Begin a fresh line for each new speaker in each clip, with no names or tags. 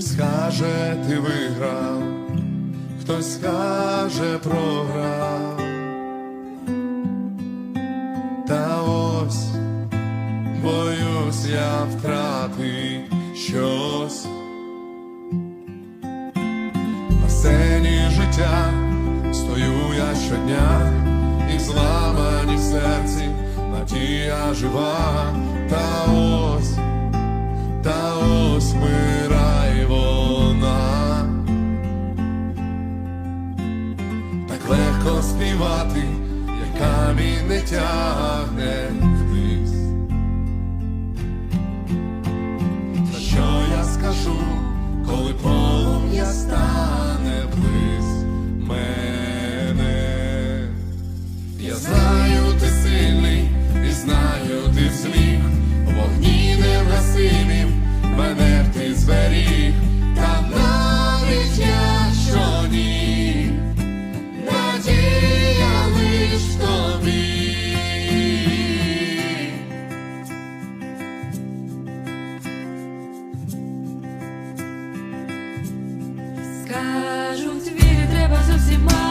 Хтось скаже, ти виграв, хтось скаже, програв. Та ось боюсь я втрати щось. На сцені життя стою я щодня, і зламані серці надія жива, та ось, легко співати, як камінь не тягне
Скажуть, вірі треба зовсім мало.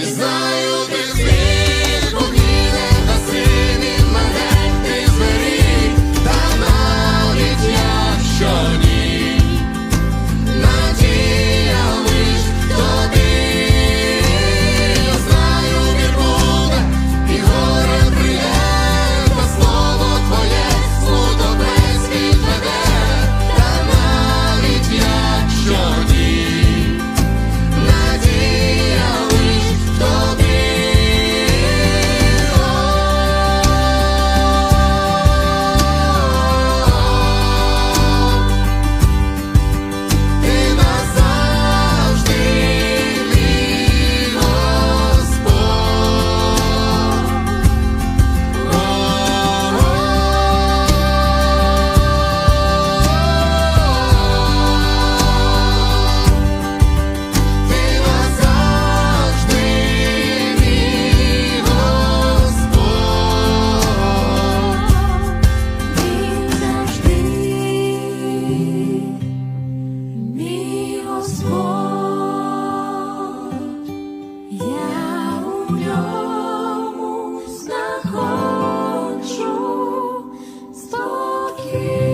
Пізнай you.